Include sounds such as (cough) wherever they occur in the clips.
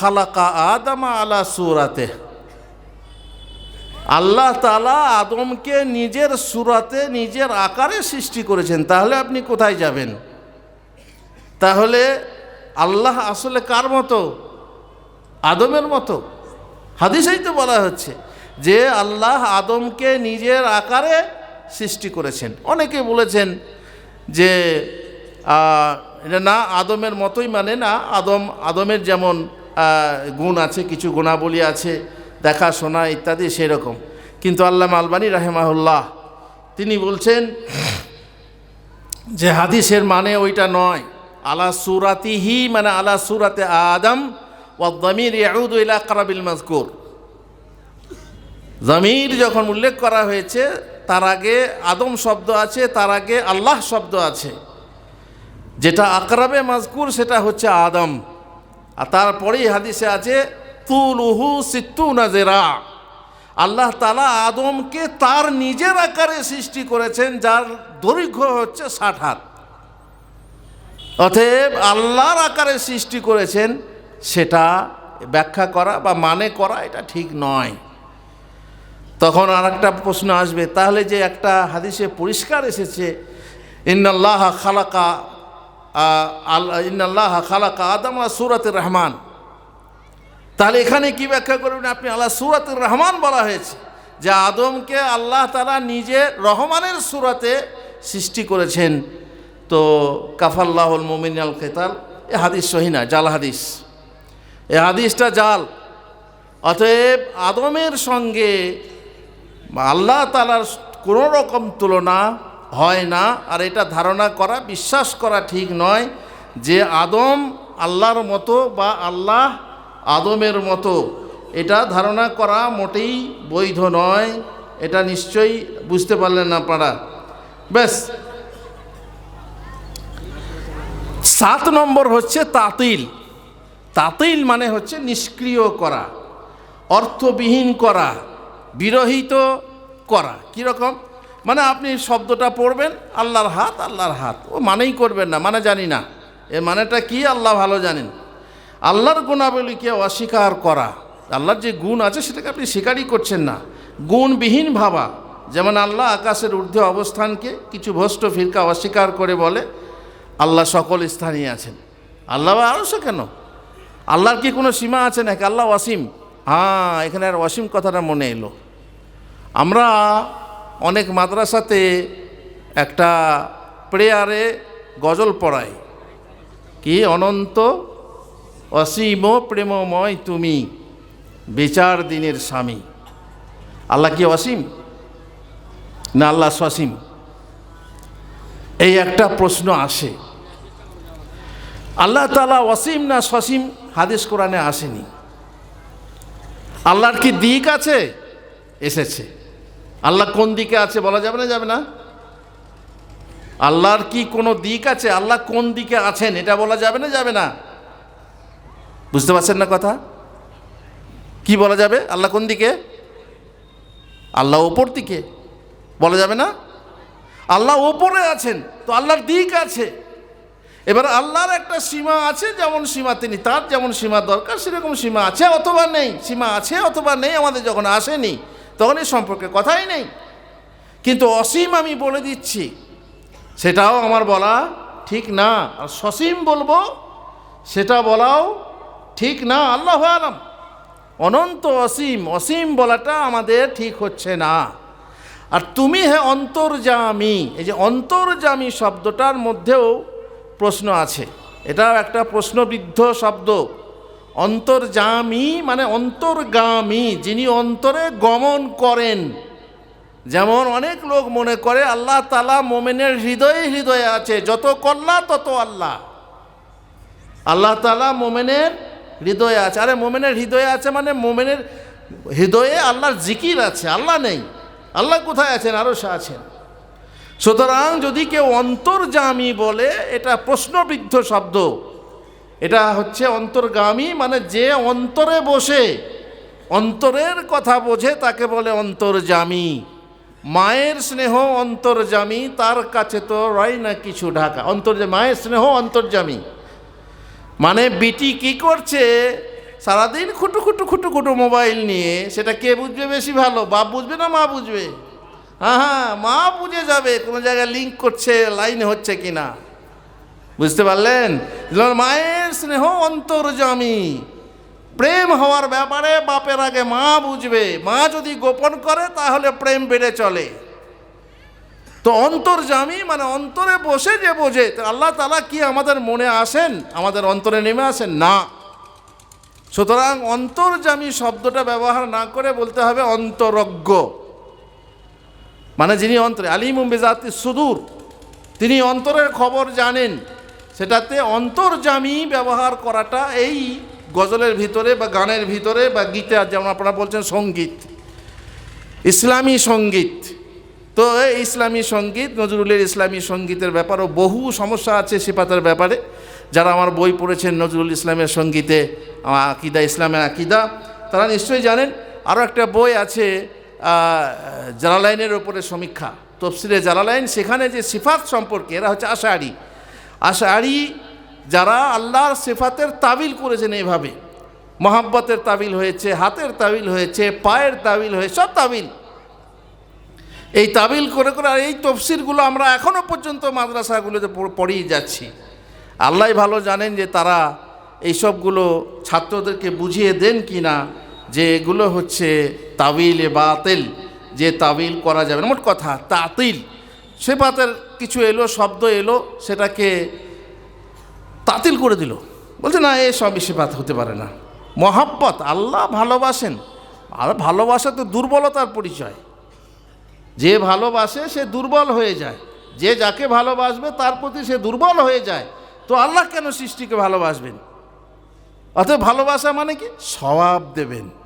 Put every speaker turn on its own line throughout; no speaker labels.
খালাকা আদামা আলা সুরাতে। আল্লাহ তালা আদমকে নিজের সুরাতে, নিজের আকারে সৃষ্টি করেছেন। তাহলে আপনি কোথায় যাবেন? তাহলে আল্লাহ আসলে কার মতো? আদমের মতো? হাদিসেই তো বলা হচ্ছে যে আল্লাহ আদমকে নিজের আকারে সৃষ্টি করেছেন। অনেকে বলেছেন যে এটা না আদমের মতোই মানে না, আদম, আদমের যেমন গুণ আছে, কিছু গুণাবলী আছে দেখাশোনা ইত্যাদি সেরকম। কিন্তু আল্লাহ আলবানী রাহেমাহুল্লাহ, তিনি বলছেন, যে হাদিসের মানে ওইটা নয়। আলা সুরাতিহি মানে আলা সুরাতে আদম ও দমির ইয়াউদ ইলা কারাবিল মাজকুর জমির যখন উল্লেখ করা হয়েছে, তার আগে আদম শব্দ আছে, তার আগে আল্লাহ শব্দ আছে। যেটা আকরাবে মাজকুর সেটা হচ্ছে আদম। আর তারপরেই হাদিসে আছে, তুলুহু সিত্তু নাজেরা আল্লাহ তালা আদমকে তার নিজের আকারে সৃষ্টি করেছেন, যার দৈর্ঘ্য হচ্ছে ষাট হাত। অতএব আল্লাহর আকারে সৃষ্টি করেছেন, সেটা ব্যাখ্যা করা বা মানে করা এটা ঠিক নয়। তখন আর একটা প্রশ্ন আসবে, তাহলে যে একটা হাদিসে পরিষ্কার এসেছে, ইন্নাল্লাহ খালাকা আল্লাহ খালাকা আদম সুরাতের রহমান। তাহলে এখানে কি ব্যাখ্যা করবেন আপনি? আল্লাহ সুরাতের রহমান বলা হয়েছে যে আদমকে আল্লাহ তালা নিজে রহমানের সুরাতে সৃষ্টি করেছেন। তো কাফাল্লাহুল মোমিন আল কেতাল, এ হাদিস সহিনা জাল হাদিস। এ হাদিসটা জাল। অতএব আদমের সঙ্গে আল্লাহ তালার কোনো রকম তুলনা হয় না, আর এটা ধারণা করা, বিশ্বাস করা ঠিক নয় যে আদম আল্লাহর মতো বা আল্লাহ আদমের মতো। এটা ধারণা করা মোটেই বৈধ নয়, এটা নিশ্চয়ই বুঝতে পারলেন না আপনারা। ব্যাস। সাত নম্বর হচ্ছে তাতিল। তাতিল মানে হচ্ছে নিষ্ক্রিয় করা, অর্থবিহীন করা, বিরহিত করা। কীরকম? মানে আপনি শব্দটা পড়বেন, আল্লাহর হাত আল্লাহর হাত। ও মানেই করবেন না মানে জানি না। এ মানেটা কি, আল্লাহ ভালো জানেন। আল্লাহর গুণাবলীকে অস্বীকার করা, আল্লাহর যে গুণ আছে সেটাকে আপনি স্বীকারই করছেন না। গুণবিহীন ভাবা, যেমন আল্লাহ আকাশের ঊর্ধ্বে অবস্থানকে কিছু ভ্রষ্ট ফিরকা অস্বীকার করে বলে, আল্লাহ সকল স্থানেই আছেন। আল্লাহ আরও সে কেন? আল্লাহর কি কোনো সীমা আছে নাকি? আল্লাহ অসীম। হ্যাঁ এখানে আর অসীম কথাটা মনে এলো। আমরা অনেক মাদ্রাসাতে একটা প্রেয়ারে গজল পড়ায়। কি অনন্ত অসীম প্রেমময় তুমি, বিচার দিনের স্বামী। আল্লাহ কি অসীম? না, আল্লাহ সসীম। এই একটা প্রশ্ন আসে। আল্লাহ তালা অসীম না সসীম হাদিস কোরআনে আসেনি। আল্লাহর কি দিক আছে? এসেছে। আল্লাহ কোন দিকে আছে বলা যাবে না যাবে না? আল্লাহর কি কোনো দিক আছে? আল্লাহ কোন দিকে আছেন? এটা বলা যাবে না যাবে না? বুঝতে পারছেন না কথা? কি বলা যাবে? আল্লাহ কোন দিকে? আল্লাহ ওপর দিকে। বলা যাবে না? আল্লাহ ওপরে আছেন, তো আল্লাহর দিক আছে। এবার আল্লাহর একটা সীমা আছে, যেমন সীমা তিনি তার, যেমন সীমা দরকার, সেরকম সীমা আছে অথবা নেই। সীমা আছে অথবা নেই, আমাদের যখন আসেনি তখন এই সম্পর্কে কথাই নেই। কিন্তু অসীম আমি বলে দিচ্ছি, সেটাও আমার বলা ঠিক না। আর সসীম বলব, সেটা বলাও ঠিক না। আল্লাহ আলম। অনন্ত অসীম অসীম বলাটা আমাদের ঠিক হচ্ছে না। আর তুমি হে অন্তর্জামী, এই যে অন্তর্জামী শব্দটার মধ্যেও প্রশ্ন আছে। এটাও একটা প্রশ্নবিদ্ধ শব্দ। অন্তর্জামী মানে অন্তর্গামী, যিনি অন্তরে গমন করেন। যেমন অনেক লোক মনে করে, আল্লাহ তালা মোমেনের হৃদয়ে হৃদয়ে আছে, যত কল্লা তত আল্লাহ। আল্লাহ তালা মোমেনের হৃদয়ে আছে। আরে মোমেনের হৃদয়ে আছে মানে মোমেনের হৃদয়ে আল্লাহর জিকির আছে, আল্লাহ নেই। আল্লাহ কোথায় আছেন? আরও সে আছেন। সুতরাং যদি কেউ অন্তর্জামী বলে, এটা প্রশ্নবিদ্ধ শব্দ। এটা হচ্ছে অন্তর্গামী মানে যে অন্তরে বসে, অন্তরের কথা বোঝে, তাকে বলে অন্তর্জামী। মায়ের স্নেহ অন্তর্জামী, তার কাছে তো রয় না কিছু ঢাকা। অন্তর্জামী মায়ের স্নেহ অন্তর্জামী। মানে বিটি কি করছে? সারাদিন খুটু খুটু খুটু খুটু মোবাইল নিয়ে, সেটা কে বুঝবে বেশি ভালো, বাপ বুঝবে না মা বুঝবে? হ্যাঁ হ্যাঁ মা বুঝে যাবে, কোনো জায়গায় লিঙ্ক করছে লাইন হচ্ছে কি না বুঝতে পারলেন? মায়ের স্নেহ অন্তর্জামী প্রেম হওয়ার ব্যাপারে বাপের আগে মা বুঝবে। মা যদি গোপন করে, তাহলে প্রেম বেড়ে চলে। তো অন্তর্জামী মানে অন্তরে বসে যে বোঝে আল্লাহ তালা কি আমাদের মনে আসেন? আমাদের অন্তরে নেমে আসেন? না। সুতরাং অন্তর্জামী শব্দটা ব্যবহার না করে বলতে হবে অন্তরজ্ঞ। মানে যিনি অন্তরে আলিম বেজাতি সুদূর, তিনি অন্তরের খবর জানেন। সেটাতে অন্তর্জামী ব্যবহার করাটা এই গজলের ভিতরে বা গানের ভিতরে বা গীতে যেমন আপনারা বলছেন সংগীত, ইসলামী সংগীত। তো এই ইসলামী সংগীত, নজরুলের ইসলামী সঙ্গীতের ব্যাপারেও বহু সমস্যা আছে সিপাতের ব্যাপারে। যারা আমার বই পড়েছেন নজরুল ইসলামের সঙ্গীতে, আমার আকিদা, ইসলামের আকিদা, তারা নিশ্চয়ই জানেন। আরও একটা বই আছে জালালাইনের ওপরে সমীক্ষা, তফসিলে জালালাইন। সেখানে যে সিফাত সম্পর্কে, এরা হচ্ছে আশারি আশারি যারা আল্লাহর সিফাতের তাবিল করেছেন এইভাবে মহাব্বতের তাবিল হয়েছে, হাতের তাবিল হয়েছে, পায়ের তাবিল হয়েছে, সব তাবিল। এই তাবিল করে করে আর এই তফসিরগুলো আমরা এখনও পর্যন্ত মাদ্রাসাগুলোতে পড়িয়ে যাচ্ছি। আল্লাহ ভালো জানেন যে তারা এইসবগুলো ছাত্রদেরকে বুঝিয়ে দেন কি না যে এগুলো হচ্ছে তাবিল এ বাতিল যে তাবিল করা যাবে না। মোট কথা, তাতিল। সেপাতের কিছু এলো, শব্দ এলো, সেটাকে তাতিল করে দিল। বলছে, না, এ সবই সেপাত হতে পারে না। মহাব্বত, আল্লাহ ভালোবাসেন। আর ভালোবাসা তো দুর্বলতার পরিচয়। যে ভালোবাসে, সে দুর্বল হয়ে যায়। যে যাকে ভালোবাসবে, তার প্রতি সে দুর্বল হয়ে যায়। তো আল্লাহ কেন সৃষ্টিকে ভালোবাসবেন? অতএব ভালোবাসা মানে কি? স্বভাব দেবেন।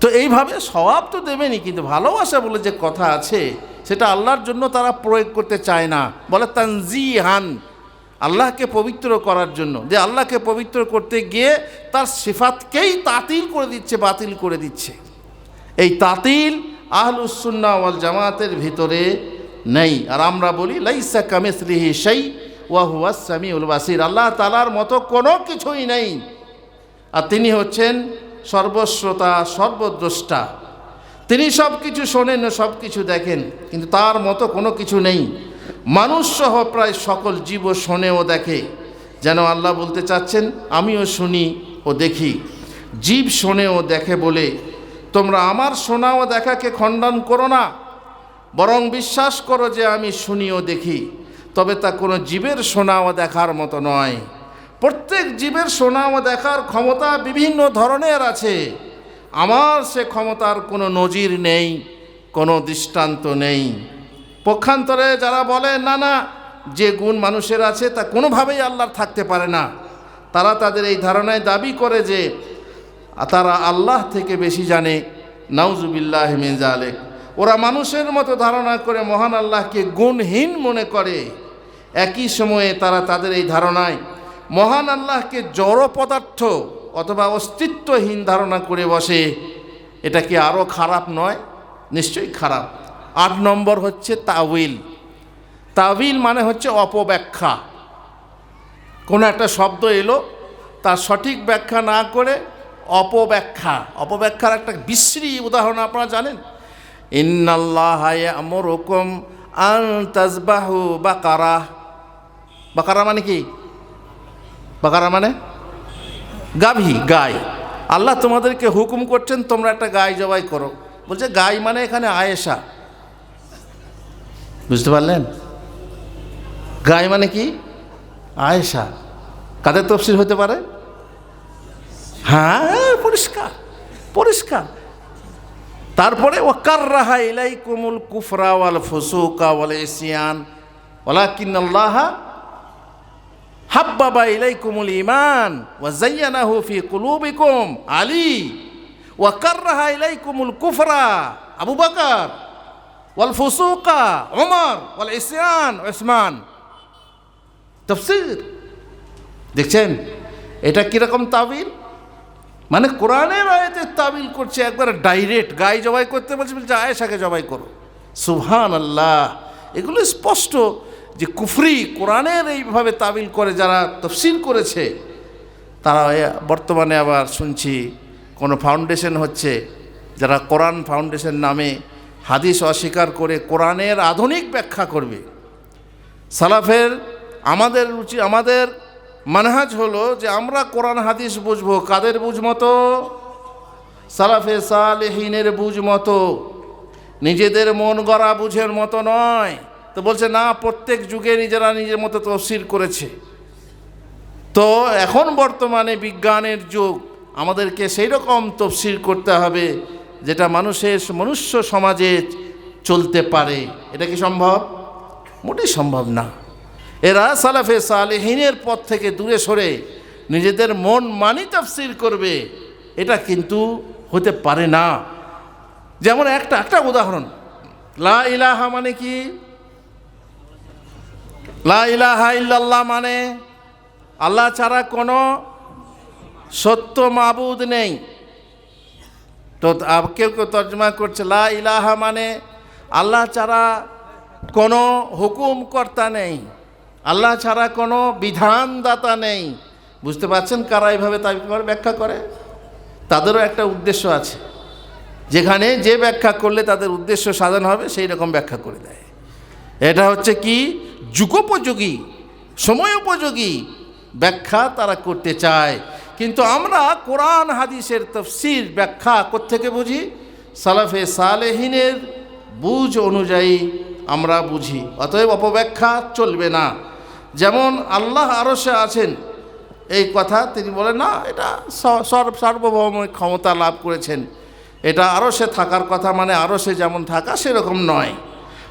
তো এইভাবে স্বভাব তো দেবেনই কিন্তু ভালোবাসা বলে যে কথা আছে, সেটা আল্লাহর জন্য তারা প্রয়োগ করতে চায় না। বলে তানজি হান আল্লাহকে পবিত্র করার জন্য। যে আল্লাহকে পবিত্র করতে গিয়ে তার সিফাতকেই তাতিল করে দিচ্ছে, বাতিল করে দিচ্ছে। এই তাতিল আহলুসুন্না ওয়াল জামাতের ভিতরে নেই। আর আমরা বলি, লাইসা কামিসলিহি সেই ওয়াহুয়া সামিউল বাসির। আল্লাহ তালার মতো কোনো কিছুই নেই। আর তিনি হচ্ছেন সর্বশ্রোতা সর্বদ্রষ্টা। তিনি সব কিছু শোনেন সব কিছু দেখেন, কিন্তু তার মতো কোনো কিছু নেই। মানুষ সহ প্রায় সকল জীবও শোনে ও দেখে। যেন আল্লাহ বলতে চাচ্ছেন, আমিও শুনি ও দেখি। জীব শোনে ও দেখে বলে, তোমরা আমার শোনা ও দেখাকে খণ্ডন করো না। বরং বিশ্বাস করো যে আমি শুনি ও দেখি। তবে তা কোনো জীবের শোনা ও দেখার মতো নয়। প্রত্যেক জীবের ও দেখার ক্ষমতা বিভিন্ন ধরনের আছে। আমার সে ক্ষমতার কোনো নজির নেই, কোনো দৃষ্টান্ত নেই। পক্ষান্তরে যারা বলে, না না, যে গুণ মানুষের আছে, তা কোনোভাবেই আল্লাহর থাকতে পারে না। তারা তাদের এই ধারণায় দাবি করে যে তারা আল্লাহ থেকে বেশি জানে। নাউজুবিল্লাহ মিনজালেক ওরা মানুষের মতো ধারণা করে মহান আল্লাহকে গুণহীন মনে করে। একই সময়ে তারা তাদের এই ধারণায় মহান আল্লাহকে জড় পদার্থ অথবা অস্তিত্বহীন ধারণা করে বসে, এটা কি আরও খারাপ নয়? নিশ্চয়ই খারাপ। আট নম্বর হচ্ছে তাউইল তাবিল মানে হচ্ছে অপব্যাখ্যা। কোনো একটা শব্দ এলো, তার সঠিক ব্যাখ্যা না করে অপব্যাখ্যা। অপব্যাখ্যার একটা বিশ্রী উদাহরণ আপনারা জানেন? ইন্নাল্লাহ আমরকম আন তাজবাহু বাকারা। বাকারা মানে কি? বাকারা মানে? গাভী, গাই। আল্লাহ তোমাদেরকে হুকুম করছেন, তোমরা একটা গাই জবাই করো। বলছে, গাই মানে এখানে আয়েশা। বুঝতে পারলেন? গাই মানে কি? আয়েশা। কাদের তফসিল হতে পারে? হ্যাঁ পরিষ্কার পরিষ্কার। তারপরে ওয়াকার রাহা ইলাই কুমুল কুফরা ওয়াল ফুসুকা ওয়াল ইসিয়ান। ওয়ালাকিন আল্লাহ হাব্বাবা ইলাই কুমুল ইমান ওয়া জাইয়ানাহু ফি কুলুবিকুম আলী ওয়াকার রাহা ইলাই কুমুল কুফরা আবু বকর ওয়াল ফুসুকা ওমর ওয়াল ইসিয়ান ওসমান তফসির। দেখছেন? এটা কীরকম তাবিল? মানে কোরআনের আয়াতের তাবিল করছে, একবার ডাইরেক্ট গায়ে জবাই করতে বলছে বলছে, আয়েশাকে জবাই করো। সুবহান আল্লাহ এগুলো স্পষ্ট। যে কুফরি কোরআনের এইভাবে তাবিল করে, যারা তফসিল করেছে, তারা বর্তমানে আবার শুনছি কোনো ফাউন্ডেশন হচ্ছে, যারা কোরআন ফাউন্ডেশন নামে হাদিস অস্বীকার করে কোরআনের আধুনিক ব্যাখ্যা করবে। সালাফের আমাদের রুচি, আমাদের মানহাজ হলো যে আমরা কোরআন, হাদিস বুঝব কাদের বুঝ মতো? সালাফে সালেহিনের বুঝ মতো। নিজেদের মন গড়া বুঝের মতো নয়। তো বলছে, না, প্রত্যেক যুগে নিজেরা নিজের মতো তফসিল করেছে। তো এখন বর্তমানে বিজ্ঞানের যুগ, আমাদেরকে সেই রকম তফসিল করতে হবে যেটা মানুষের মনুষ্য সমাজে চলতে পারে। এটা কি সম্ভব? মোটেই সম্ভব না। এরা সালাফে সালেহিনের পথ থেকে দূরে সরে নিজেদের মন মানি তফসিল করবে। এটা কিন্তু হতে পারে না। যেমন একটা একটা উদাহরণ। লা ইলাহা মানে কি? লা ইলাহা ইল্লাল্লাহ মানে আল্লাহ ছাড়া কোনো সত্য মাবুদ নেই। তো কেউ কেউ তর্জমা করছে, লা ইলাহা মানে আল্লাহ ছাড়া কোনো হুকুম কর্তা নেই। আল্লাহ ছাড়া কোনো বিধানদাতা নেই। বুঝতে পারছেন কারা এইভাবে তাই ব্যাখ্যা করে? তাদেরও একটা উদ্দেশ্য আছে। যেখানে যে ব্যাখ্যা করলে তাদের উদ্দেশ্য সাধন হবে, সেই রকম ব্যাখ্যা করে দেয়। এটা হচ্ছে কি? যুগোপযোগী সময় উপযোগী ব্যাখ্যা তারা করতে চায়। কিন্তু আমরা কোরআন হাদিসের তফসির ব্যাখ্যা কোত্থেকে বুঝি? সালাফে সালেহিনের বুঝ অনুযায়ী আমরা বুঝি। অতএব অপব্যাখ্যা চলবে না। যেমন আল্লাহ আরশে আছেন, এই কথা তিনি বলেন, না, এটা স- সর্ব সার্বভৌমিক ক্ষমতা লাভ করেছেন। এটা আরও সে থাকার কথা মানে আরও সে যেমন থাকা সেরকম নয়।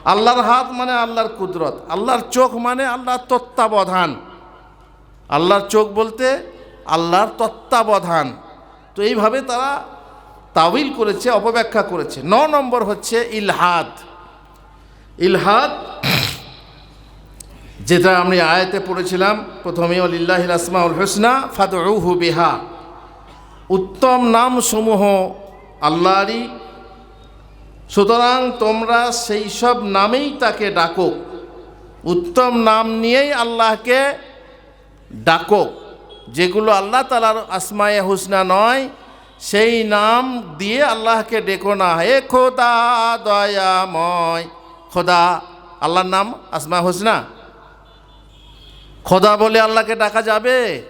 আল্লাহর হাত মানে আল্লাহর কুদরত, আল্লাহর চোখ মানে আল্লাহর তত্ত্বাবধান। আল্লাহর চোখ বলতে আল্লাহর তত্ত্বাবধান। তো এইভাবে তারা তাবিল করেছে, অপব্যাখ্যা করেছে। ন নম্বর হচ্ছে ইলহাদ। ইলহাদ, যেটা আমি আয়াতে পড়েছিলাম, প্রথমে অলিল্লাহিল আসমাউল হোসনা, ফাদউহু বিহা। উত্তম নাম সমূহ আল্লাহরই সুতরাং তোমরা সেই সব নামেই তাকে ডাকো। উত্তম নাম নিয়েই আল্লাহকে ডাকো। যেগুলো আল্লাহ তালার আসমায়ে হুসনা নয়, সেই নাম দিয়ে আল্লাহকে ডেকো না। হে খোদা দয়াময়। খোদা, আল্লাহর নাম আসমা হুসনা? খোদা বলে আল্লাহকে ডাকা যাবে?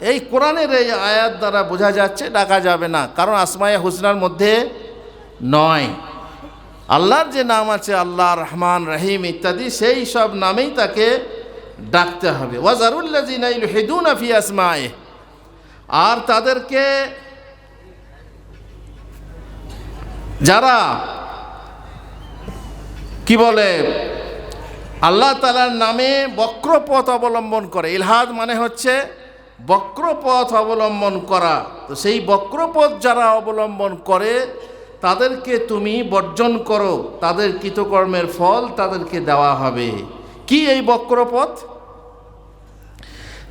এই কোরআনের এই আয়াত দ্বারা বোঝা যাচ্ছে, ডাকা যাবে না। কারণ আসমায়ে হুসনার মধ্যে নয়। আল্লাহর যে নাম আছে, আল্লাহ, রহমান, রহিম ইত্যাদি, সেই সব নামেই তাকে ডাকতে হবে। আর তাদেরকে যারা, কি বলে, আল্লাহ তালার নামে বক্রপথ অবলম্বন করে। ইলহাদ মানে হচ্ছে বক্রপথ অবলম্বন করা। তো সেই বক্রপথ যারা অবলম্বন করে তাদেরকে তুমি বর্জন করো, তাদের কৃতকর্মের ফল তাদেরকে দেওয়া হবে। কি এই বক্রপথ?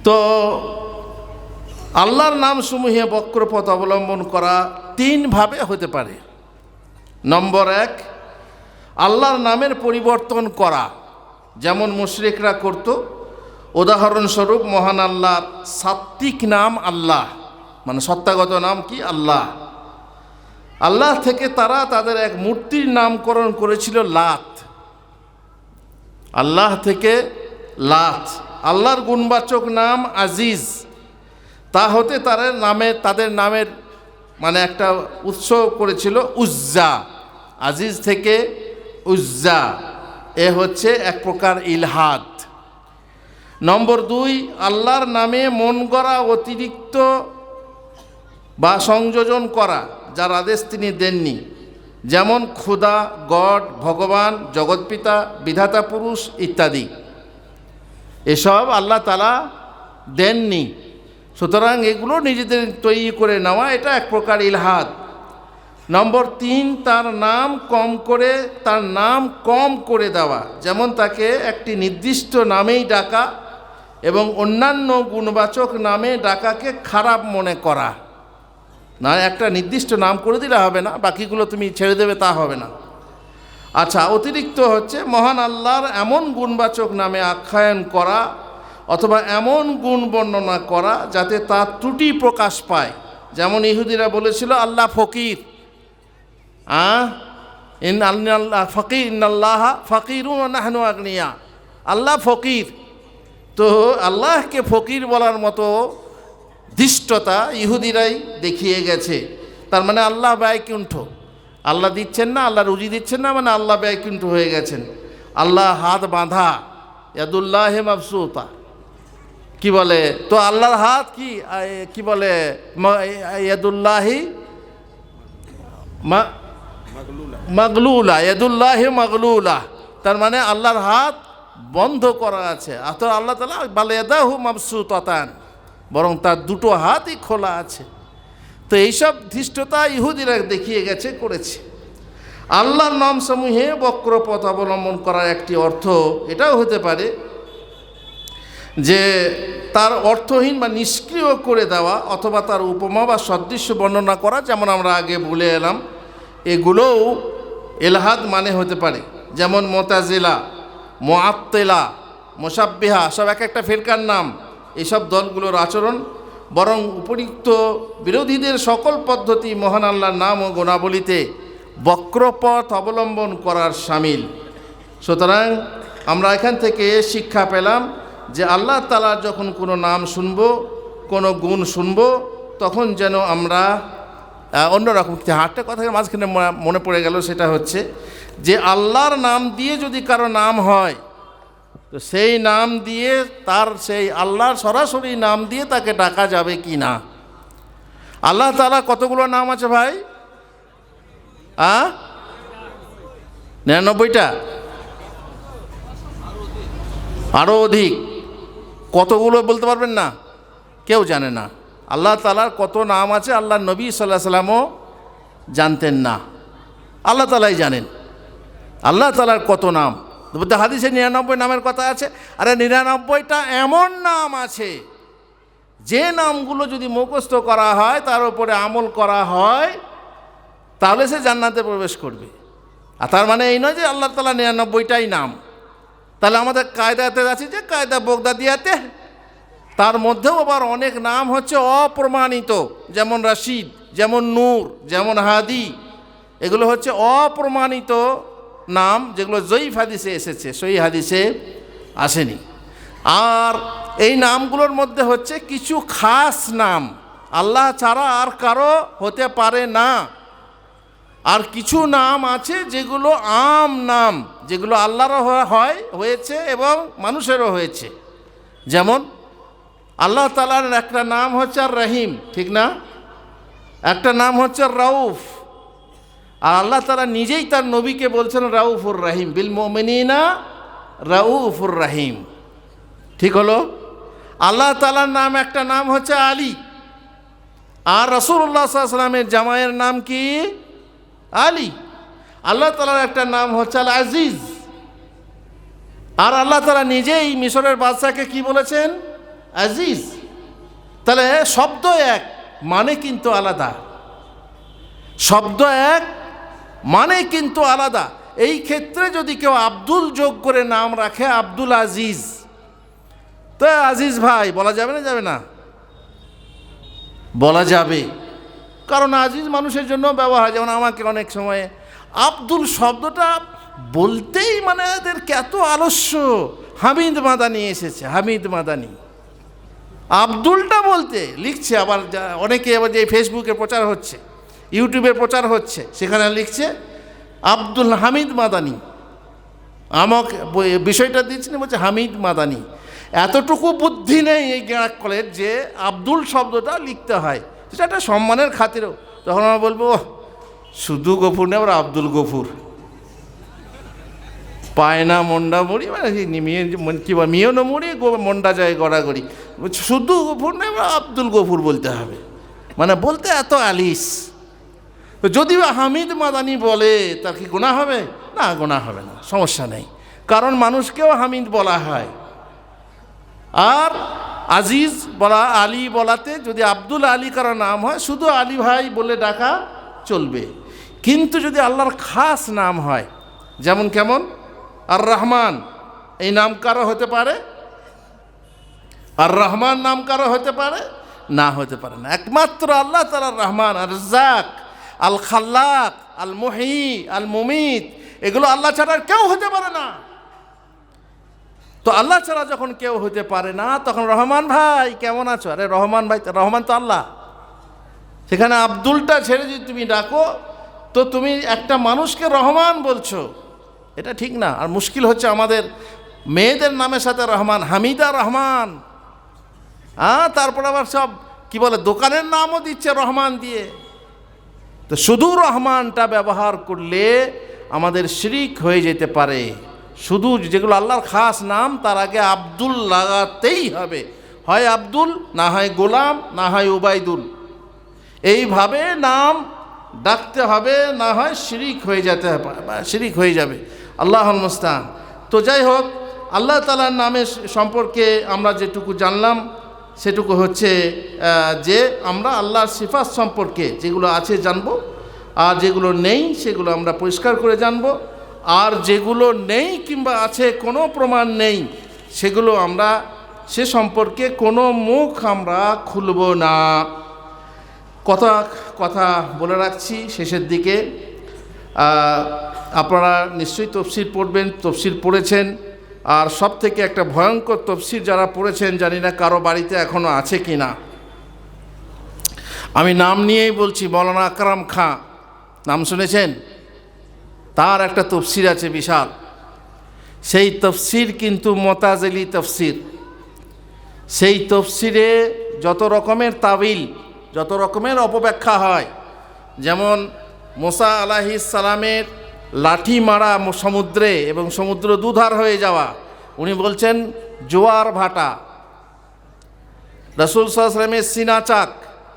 তো আল্লাহর নাম সমূহে বক্রপথ অবলম্বন করা তিনভাবে হতে পারে। নম্বর এক, আল্লাহর নামের পরিবর্তন করা, যেমন মুশরিকরা করত। উদাহরণস্বরূপ, মহান আল্লাহর সাত্বিক নাম আল্লাহ মানে সত্তাগত নাম কি? আল্লাহ। আল্লাহ থেকে তারা তাদের এক মূর্তির নামকরণ করেছিল লাত। আল্লাহ থেকে লাত। আল্লাহর গুণবাচক নাম আজিজ। তা হতে তাদের নামে, তাদের নামের মানে একটা উৎস করেছিল উজ্জা। আজিজ থেকে উজ্জা। এ হচ্ছে এক প্রকার ইলহাদ। নম্বর দুই, আল্লাহর নামে মন গড়া অতিরিক্ত বা সংযোজন করা। যার আদেশ তিনি দেননি। যেমন ক্ষুদা গড, ভগবান, জগৎপিতা, বিধাতা পুরুষ ইত্যাদি। এসব আল্লাহ তালা দেননি। সুতরাং এগুলো নিজেদের তৈরি করে নেওয়া, এটা এক প্রকার ইলহাদ। নম্বর তিন, তার নাম কম করে, তার নাম কম করে দেওয়া। যেমন তাকে একটি নির্দিষ্ট নামেই ডাকা এবং অন্যান্য গুণবাচক নামে ডাকাকে খারাপ মনে করা। না, একটা নির্দিষ্ট নাম করে দিলে হবে না, বাকিগুলো তুমি ছেড়ে দেবে, তা হবে না। আচ্ছা অতিরিক্ত হচ্ছে, মহান আল্লাহর এমন গুণবাচক নামে আখ্যায়ন করা অথবা এমন গুণ বর্ণনা করা যাতে তার ত্রুটি প্রকাশ পায়। যেমন ইহুদিরা বলেছিল, আল্লাহ ফকির। আ ইন আল্লাহ ফকির ইন্নাল্লাহ ফকির আগ্নিয়া। আল্লাহ ফকির। তো আল্লাহকে ফকির বলার মতো ধৃষ্টতা ইহুদিরাই দেখিয়ে গেছে। তার মানে আল্লাহ ব্যয়কুণ্ঠ। আল্লাহ দিচ্ছেন না আল্লাহ রুজি দিচ্ছেন না মানে আল্লাহ ব্যয়কুণ্ঠ হয়ে গেছেন। আল্লাহ হাত বাঁধা ইয়াদুল্লাহ মাবসুতা। কি বলে? তো আল্লাহর হাত কি কি বলে? ইয়াদুল্লাহি মাগলুলা। ইয়াদুল্লাহ মাগলুলা। তার মানে আল্লাহর হাত বন্ধ করা আছে। অত আল্লাহ তালা বালেদাহু মাবসুতান বরং তার দুটো হাতই খোলা আছে। তো এইসব ধৃষ্টতা ইহুদিরা দেখিয়ে গেছে, করেছে। আল্লাহর নাম সমূহে বক্রপথ অবলম্বন করার একটি অর্থ এটাও হতে পারে যে তার অর্থহীন বা নিষ্ক্রিয় করে দেওয়া অথবা তার উপমা বা সদৃশ্য বর্ণনা করা, যেমন আমরা আগে বলে এলাম, এগুলোও এলাহাদ মানে হতে পারে। যেমন মোতাজিলা, মোয়াত্তেলা মোসাব্বিহা সব এক একটা ফেরকার নাম। এইসব দলগুলোর আচরণ, বরং উপরিক্ত বিরোধীদের সকল পদ্ধতি মহান আল্লাহর নাম ও গুণাবলিতে বক্রপথ অবলম্বন করার সামিল। সুতরাং আমরা এখান থেকে শিক্ষা পেলাম যে আল্লাহ তালার যখন কোনো নাম শুনব, কোনো গুণ শুনব, তখন যেন আমরা অন্যরকম হাটটা কথা মাঝখানে মনে পড়ে গেল, সেটা হচ্ছে যে আল্লাহর নাম দিয়ে যদি কারও নাম হয় তো সেই নাম দিয়ে তার সেই আল্লাহর সরাসরি নাম দিয়ে তাকে ডাকা যাবে কি না? আল্লাহ তালা কতগুলো নাম আছে ভাই? আ? নিরানব্বইটা? আরও অধিক। কতগুলো বলতে পারবেন না? কেউ জানে না। আল্লাহ তালার কত নাম আছে আল্লাহ নবী সাল্লাহ সাল্লামও জানতেন না। আল্লাহ তালাই জানেন। আল্লাহ তালার কত নাম? বলতে হাদিসে নিরানব্বই নামের কথা আছে, আরে নিরানব্বইটা এমন নাম আছে, যে নামগুলো যদি মুখস্থ করা হয়, তার উপরে আমল করা হয়, তাহলে সে জান্নাতে প্রবেশ করবে। আর তার মানে এই নয় যে আল্লাহ তালা নিরানব্বইটাই নাম। তাহলে আমাদের কায়দাতে আছে যে কায়দা বগদা দিয়াতে তার মধ্যেও আবার অনেক নাম হচ্ছে অপ্রমাণিত, যেমন রশিদ, যেমন নূর, যেমন হাদি, এগুলো হচ্ছে অপ্রমাণিত নাম, যেগুলো জয়ীফ হাদিসে এসেছে সই হাদিসে আসেনি। আর এই নামগুলোর মধ্যে হচ্ছে কিছু খাস নাম। আল্লাহ ছাড়া আর কারও হতে পারে না। আর কিছু নাম আছে যেগুলো আম নাম, যেগুলো আল্লাহরও হয় হয়েছে এবং মানুষেরও হয়েছে। যেমন আল্লাহ তালার একটা নাম হচ্ছে আর রহিম ঠিক না? একটা নাম হচ্ছে রাউফ। আর আল্লাহ তারা নিজেই তার নবীকে বলছেন, রাউফুর রাহিম, বিল মোমিনা রাউফুর রাহিম। ঠিক হলো? আল্লাহ তালার নাম, একটা নাম হচ্ছে আলী। আর রসুল্লাহ সাল্লামের জামাইয়ের নাম কি? আলী। আল্লাহ তালার একটা নাম হচ্ছে আল আজিজ। আর আল্লাহ তালা নিজেই মিশরের বাদশাকে কি বলেছেন? আজিজ। তাহলে শব্দ এক মানে কিন্তু আলাদা। শব্দ এক মানে কিন্তু আলাদা। এই ক্ষেত্রে যদি কেউ আব্দুল যোগ করে নাম রাখে, আব্দুল আজিজ। তো আজিজ ভাই, বলা যাবে না যাবে না? বলা যাবে। কারণ আজিজ মানুষের জন্য ব্যবহার, যেমন আমাকে অনেক সময়ে আব্দুল শব্দটা বলতেই মানে এদেরকে এত আলস্য। হামিদ মাদানি এসেছে, হামিদ মাদানি। আব্দুলটা বলতে, লিখছে আবার অনেকে আবার যে ফেসবুকে প্রচার হচ্ছে। ইউটিউবে প্রচার হচ্ছে সেখানে লিখছে আব্দুল হামিদ মাদানি। আমাকে বিষয়টা দিচ্ছেন বলছে হামিদ মাদানি। এতটুকু বুদ্ধি নেই এই গেঁড়াক কলের যে আব্দুল শব্দটা লিখতে হয়। সেটা একটা সম্মানের খাতিরও। তখন আমরা বলব "ওহ, শুধু গফুর নেই আবার আব্দুল গফুর। পায়না মন্ডা মুড়ি মানে মেয়ে কি বল মেয়েও না মুড়ি মন্ডা যায় গড়াগড়ি। শুধু গফুর নেই আবার আব্দুল গফুর বলতে হবে। মানে বলতে এত আলিস। তো যদি বা হামিদ মাদানি বলে, তার কি গোনা হবে? না গোনা হবে না, সমস্যা নেই। কারণ মানুষকেও হামিদ বলা হয়। আর আজিজ বলা, আলী বলাতে যদি আব্দুল আলী কারও নাম হয়, শুধু আলী ভাই বলে ডাকা চলবে। কিন্তু যদি আল্লাহর খাস নাম হয়, যেমন কেমন? আর রহমান এই নাম কারও হতে পারে? আর রহমান নাম কারও হতে পারে? না, হতে পারে না। একমাত্র আল্লাহ তালা রহমান আর জাক আল খাল্লাক আল মহি আল মুমিত এগুলো আল্লাহ ছাড়া আর কেউ হতে পারে না। তো আল্লাহ ছাড়া যখন কেউ হতে পারে না, তখন রহমান ভাই, কেমন আছো? আরে রহমান ভাই, রহমান তো আল্লাহ। সেখানে আব্দুলটা ছেড়ে যদি তুমি ডাকো, তো তুমি একটা মানুষকে রহমান বলছো। এটা ঠিক না। আর মুশকিল হচ্ছে আমাদের মেয়েদের নামের সাথে রহমান, হামিদা রহমান। হ্যাঁ তারপর আবার সব, কি বলে, দোকানের নামও দিচ্ছে রহমান দিয়ে। তো শুধু রহমানটা ব্যবহার করলে আমাদের শিরিক হয়ে যেতে পারে। শুধু যেগুলো আল্লাহর খাস নাম, তার আগে আব্দুল লাগাতেই হবে। হয় আব্দুল, না হয় গোলাম, না হয় উবাইদুল। এইভাবে নাম ডাকতে হবে, না হয় শিরিক হয়ে যেতে শিরিক হয়ে যাবে। আল্লাহ মুস্তান তো যাই হোক, আল্লাহ তালার নামের সম্পর্কে আমরা যেটুকু জানলাম সেটুকু হচ্ছে যে আমরা আল্লাহর সিফাত সম্পর্কে যেগুলো আছে জানব, আর যেগুলো নেই সেগুলো আমরা পরিষ্কার করে জানব, আর যেগুলো নেই কিংবা আছে কোনো প্রমাণ নেই, সেগুলো আমরা, সে সম্পর্কে কোনো মুখ আমরা খুলব না। কথা কথা বলে রাখছি শেষের দিকে। আপনারা নিশ্চয়ই তফসির পড়বেন তফসির পড়েছেন। আর সব থেকে একটা ভয়ঙ্কর তফসির যারা পড়েছেন, জানি না কারও বাড়িতে এখনও আছে কি না। আমি নাম নিয়েই বলছি, মৌলানা আকরাম খাঁ। নাম শুনেছেন? তার একটা তফসির আছে বিশাল। সেই তফসির কিন্তু মতাজেলি তফসির। সেই তফসিরে যত রকমের তাবিল, যত রকমের অপব্যাখ্যা হয়, যেমন মোসা আলাহি সালামের লাঠি মারা সমুদ্রে এবং সমুদ্র দুধার হয়ে যাওয়া। উনি বলছেন, জোয়ার ভাটা। রসুল সাল্লামের সিনাচাক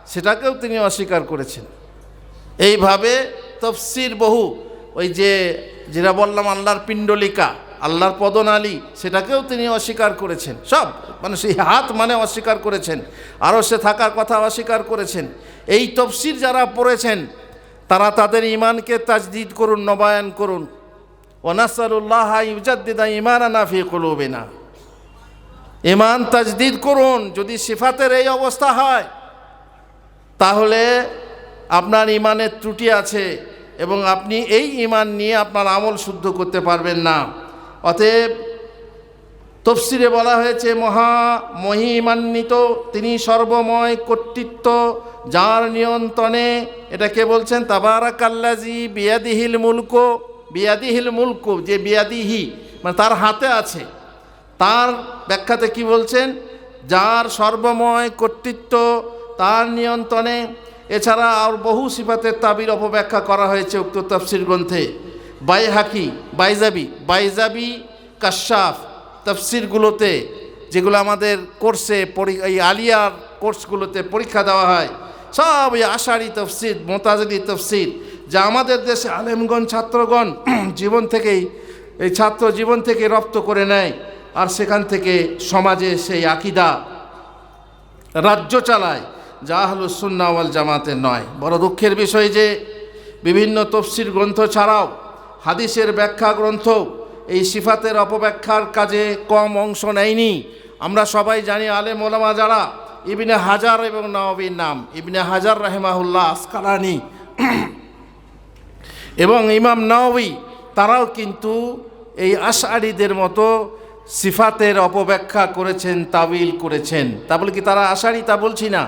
সেটাকেও তিনি অস্বীকার করেছেন। এইভাবে তফসির বহু, ওই যে, যেটা বললাম, আল্লাহর পিণ্ডলিকা, আল্লাহর পদনালী, সেটাকেও তিনি অস্বীকার করেছেন। সব মানে সেই হাত মানে অস্বীকার করেছেন। আরও সে থাকার কথা অস্বীকার করেছেন। এই তফসির যারা পড়েছেন তারা তাদের ইমানকে তাজদিদ করুন, নবায়ন করুন। ওনাসারুল্লাহ ইউজাদ্দিদা ইমান নাফি কলুবেনা। ইমান তাজদিদ করুন, যদি সিফাতের এই অবস্থা হয়, তাহলে আপনার ইমানের ত্রুটি আছে এবং আপনি এই ইমান নিয়ে আপনার আমল শুদ্ধ করতে পারবেন না। অতএব তফসিরে বলা হয়েছে, মহা মহিমান্বিত, তিনি সর্বময় কর্তৃত্ব, যার নিয়ন্ত্রণে এটা কে বলছেন তাবারাকাল্লাজি বিয়াদিহিল মুলক বিয়াদিহিল মুলক, যে বিয়াদিহি মানে তার হাতে আছে। তার ব্যাখ্যাতে কি বলছেন? যার সর্বময় কর্তৃত্ব, তার নিয়ন্ত্রণে, এছাড়া আর বহু সিফাতের তাবির অপব্যাখ্যা করা হয়েছে উক্ত তফসির গ্রন্থে। বাইহাকি, বাইজাবি বাইজাবি কাশাফ তফসিরগুলোতে, যেগুলো আমাদের কোর্সে এই আলিয়ার কোর্সগুলোতে পরীক্ষা দেওয়া হয়, সব এই আষাঢ়ি তফসির, মোতাজলি তফসির, যা আমাদের দেশে আলেমগণ, ছাত্রগণ (clears throat) জীবন থেকেই, এই ছাত্র জীবন থেকে রপ্ত করে নেয়, আর সেখান থেকে সমাজে সেই আকিদা রাজ্য চালায়, যা হলো সুন্নাওয়াল জামাতের নয়। বড় দুঃখের বিষয় যে, বিভিন্ন তফসির গ্রন্থ ছাড়াও, হাদিসের ব্যাখ্যা গ্রন্থ এই সিফাতের অপব্যাখ্যার কাজে কম অংশ নেয়নি। আমরা সবাই জানি আলে ওলামা যারা, ইবনে হাজার এবং নওয়াবির নাম, ইবনে হাজার রাহেমাহুল্লাহ আসকালানি। এবং ইমাম নওয়ি তারাও কিন্তু এই আশারিদের মতো সিফাতের অপব্যাখ্যা করেছেন, তাবিল করেছেন। তা বলে কি তারা আশারি তা বলছি না।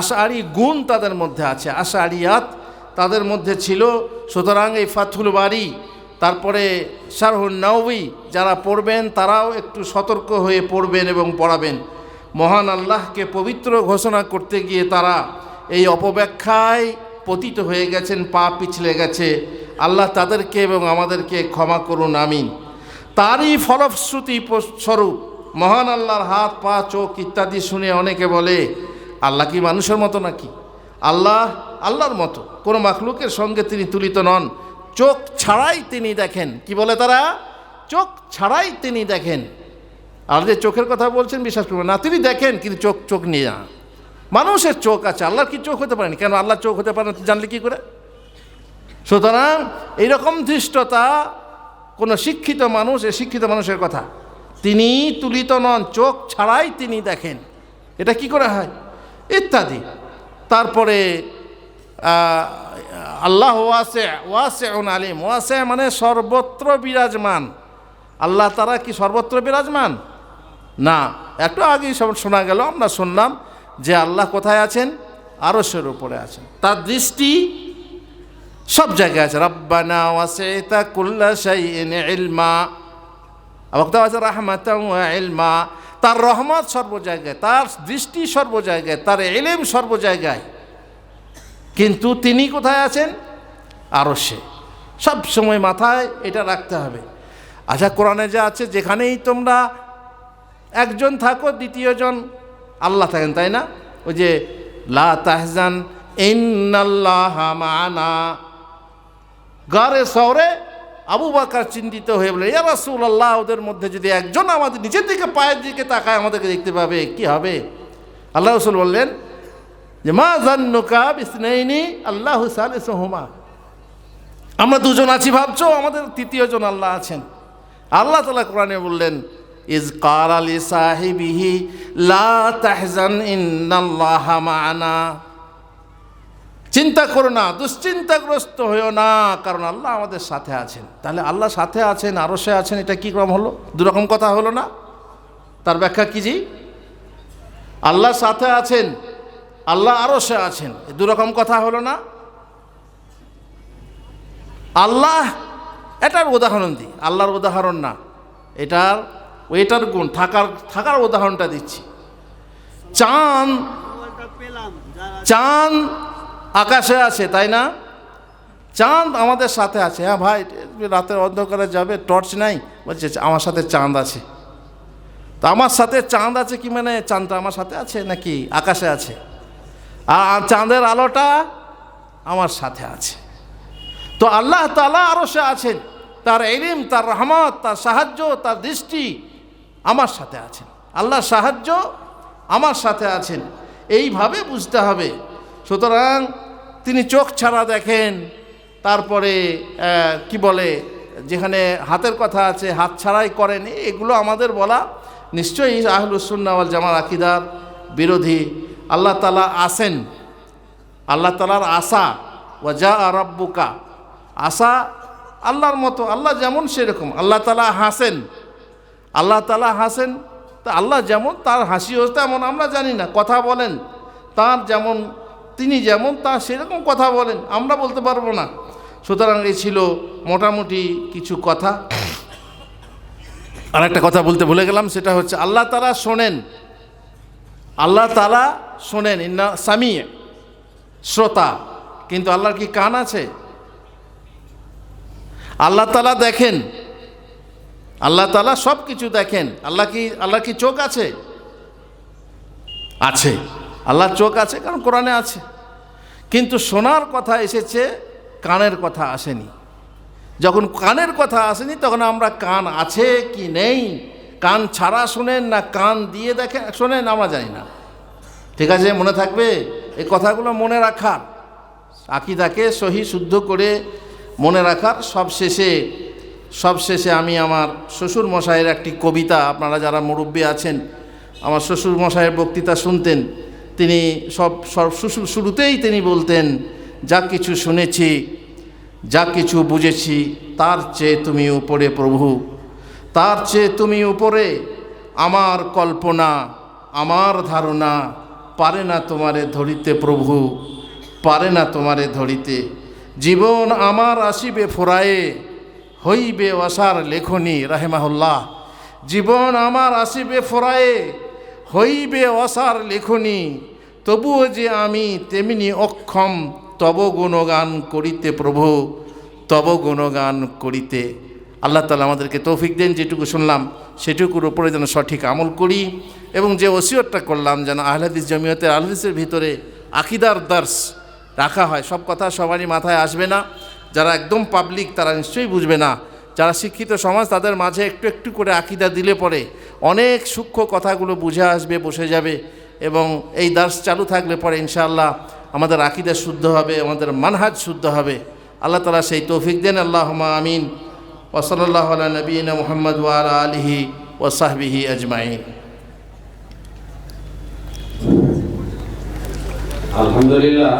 আশারি গুণ তাদের মধ্যে আছে আশারিয়াত তাদের মধ্যে ছিল। সুতরাং এই ফাথুল বাড়ি তারপরে শারহুল নওয়ি যারা পড়বেন, তারাও একটু সতর্ক হয়ে পড়বেন এবং পড়াবেন। মহান আল্লাহকে পবিত্র ঘোষণা করতে গিয়ে তারা এই অপব্যাখ্যায় পতিত হয়ে গেছেন, পা পিছলে গেছে। আল্লাহ তাদেরকে এবং আমাদেরকে ক্ষমা করুন, আমিন। তারই ফলশ্রুতি স্বরূপ মহান আল্লাহর হাত, পা, চোখ ইত্যাদি শুনে অনেকে বলে, আল্লাহ কি মানুষের মতো নাকি? আল্লাহ আল্লাহর মতো। কোনো মাখলুকের সঙ্গে তিনি তুলিত নন। চোখ ছাড়াই তিনি দেখেন। কি বলে তারা? চোখ ছাড়াই তিনি দেখেন। আর যে চোখের কথা বলছেন, বিশ্বাস করবেন না। তিনি দেখেন কিন্তু চোখ চোখ নিয়ে না। মানুষের চোখ আছে, আল্লাহর কি চোখ হতে পারেনি কেন আল্লাহর চোখ হতে পারে না? জানলে কি করে? সুতরাং এইরকম ধৃষ্টতা কোনো শিক্ষিত মানুষ, এ শিক্ষিত মানুষের কথা। তিনি তুলিত নন, চোখ ছাড়াই তিনি দেখেন। এটা কি করে হয়? ইত্যাদি। তারপরে আল্লাহ ওয়াসে ওয়াসে আলিম। ওয়াসে মানে সর্বত্র বিরাজমান। আল্লাহ তারা কি সর্বত্র বিরাজমান? না। একটু আগেই সব শোনা গেল, আমরা শুনলাম যে আল্লাহ কোথায় আছেন? আরশের উপরে আছেন। তার দৃষ্টি সব জায়গায় আছে। রব্বানা ওয়াসিতা কুল্লা শাইইন ইলমা। কোথাও আছে? ইলমা। তার রহমত সর্ব জায়গায়, তার দৃষ্টি সর্ব জায়গায়, তার এলেম সর্ব জায়গায়। কিন্তু তিনি কোথায় আছেন? আরও সে সব সময় মাথায় এটা রাখতে হবে। আচ্ছা কোরআনে যা আছে, যেখানেই তোমরা একজন থাকো, দ্বিতীয়জন আল্লাহ থাকেন, তাই না? ওই যে, লা তাহজান মানা গারে শহরে আবু বাকার চিন্তিত হয়ে বলে, ইয়া রাসূল আল্লাহ ওদের মধ্যে যদি একজন আমাদের নিচের দিকে, পায়ের দিকে তাকায়, আমাদেরকে দেখতে পাবে, কি হবে? আল্লাহ রসুল বললেন যে মা জান্নুকা বিসনাইনি আল্লাহ সালিসহুমা। আমরা দুজন আছি, ভাবছ? আমাদের তৃতীয়জন আল্লাহ আছেন। আল্লাহ তালা কোরআনে বললেন, ইজ কার আলী সাহিবিহি, লা তাহজান চিন্তা করো না, দুশ্চিন্তাগ্রস্ত হয়েও না, কারণ আল্লাহ আমাদের সাথে আছেন। তাহলে আল্লাহ সাথে আছেন আরও সে আছেন, এটা কি ক্রম হলো? দুরকম কথা হলো না? তার ব্যাখ্যা কি জি? আল্লাহ সাথে আছেন। আল্লাহ আরও সে আছেন। দুরকম কথা হলো না? আল্লাহ, এটার উদাহরণ দিই। আল্লাহর উদাহরণ না। এটার ওইটার গুণ, থাকার থাকার উদাহরণটা দিচ্ছি। চাঁদ চাঁদ আকাশে আছে, তাই না? চাঁদ আমাদের সাথে আছে। হ্যাঁ ভাই, রাতের অন্ধকারে যাবে, টর্চ নাই? বলছে, আমার সাথে চাঁদ আছে। তো আমার সাথে চাঁদ আছে কি মানে? চাঁদটা আমার সাথে আছে নাকি আকাশে আছে? আর চাঁদের আলোটা আমার সাথে আছে। তো আল্লাহ তালা আরও সে আছেন, তার এলিম তার রহমত, তার সাহায্য, তার দৃষ্টি আমার সাথে আছেন। আল্লাহর সাহায্য আমার সাথে আছেন। এইভাবে বুঝতে হবে। সুতরাং তিনি চোখ ছাড়া দেখেন, তারপরে কি বলে, যেখানে হাতের কথা আছে, হাত ছাড়াই করেন, এগুলো আমাদের বলা নিশ্চয়ই আহলুসুন্নাওয়াল জামাল আকিদার বিরোধী। আল্লাহ তালা আসেন আল্লাহ তালার আশা ওয়াজা রব্বুকা। আশা আল্লাহর মতো, আল্লাহ যেমন সেরকম, আল্লাহ তালা হাসেন। আল্লাহ তালা হাসেন, তা আল্লাহ যেমন, তার হাসি হাসিও তেমন, আমরা জানি না, কথা বলেন। তার যেমন, তিনি যেমন তার সেরকম কথা বলেন, আমরা বলতে পারব না। সুতরাং এই ছিল মোটামুটি কিছু কথা। আর একটা কথা বলতে ভুলে গেলাম, সেটা হচ্ছে আল্লাহ তালা শোনেন। আল্লাহ তালা শোনেন, ইন্না সামি শ্রোতা। কিন্তু আল্লাহর কি কান আছে? আল্লাহ তালা দেখেন। আল্লাহ তালা সব কিছু দেখেন। আল্লাহ কি আল্লাহ কি চোখ আছে? আছে। আল্লাহ চোখ আছে, কারণ কোরআনে আছে। কিন্তু শোনার কথা এসেছে, কানের কথা আসেনি। যখন কানের কথা আসেনি, তখন আমরা কান আছে কি নেই? কান ছাড়া শোনেন না, কান দিয়ে দেখেন শোনেন, আমরা জানি না। ঠিক আছে, মনে থাকবে? এই কথাগুলো মনে রাখার, আকিদাকে সহি শুদ্ধ করে মনে রাখার সব শেষে সব শেষে আমি আমার শ্বশুর মশাইয়ের একটি কবিতা, আপনারা যারা মুরব্বী আছেন, আমার শ্বশুর মশাইয়ের বক্তৃতা শুনতেন, তিনি সব সব শুরুতেই তিনি বলতেন, যা কিছু শুনেছি, যা কিছু বুঝেছি, তার চেয়ে তুমি উপরে প্রভু। তার চেয়ে তুমি উপরে। আমার কল্পনা, আমার ধারণা পারে না তোমারে ধরিতে প্রভু, পারে না তোমারে ধরিতে। জীবন আমার আসিবে ফোরায়ে, হইবে অসার লেখনী, রাহেমাহুল্লাহ। জীবন আমার আসিবে ফোরায়ে, হইবে অসার লেখনী। তবুও যে আমি তেমনি অক্ষম, তব গুণগান করিতে প্রভু, তব গুণগান করিতে। আল্লাহ তালা আমাদেরকে তৌফিক দেন, যেটুকু শুনলাম সেটুকুর উপরে যেন সঠিক আমল করি এবং যে ওসিয়তটা করলাম যেন আহলাদিস জমিয়তের আহলাদিসের ভিতরে আকিদার দার্স রাখা হয়, সব কথা সবারই মাথায় আসবে না। যারা একদম পাবলিক তারা নিশ্চয়ই বুঝবে না। যারা শিক্ষিত সমাজ তাদের মাঝে একটু একটু করে আকিদা দিলে পরে অনেক সূক্ষ্ম কথাগুলো বুঝে আসবে, বসে যাবে এবং এই দার্স চালু থাকলে পরে ইনশাআল্লাহ আমাদের আকিদা শুদ্ধ হবে, আমাদের মানহাজ শুদ্ধ হবে। আল্লাহ তালা সেই তৌফিক দেন আল্লাহ আমিন। وصلى الله على نبينا محمد وعلى آله
وصحبه أجمعين. الحمد لله.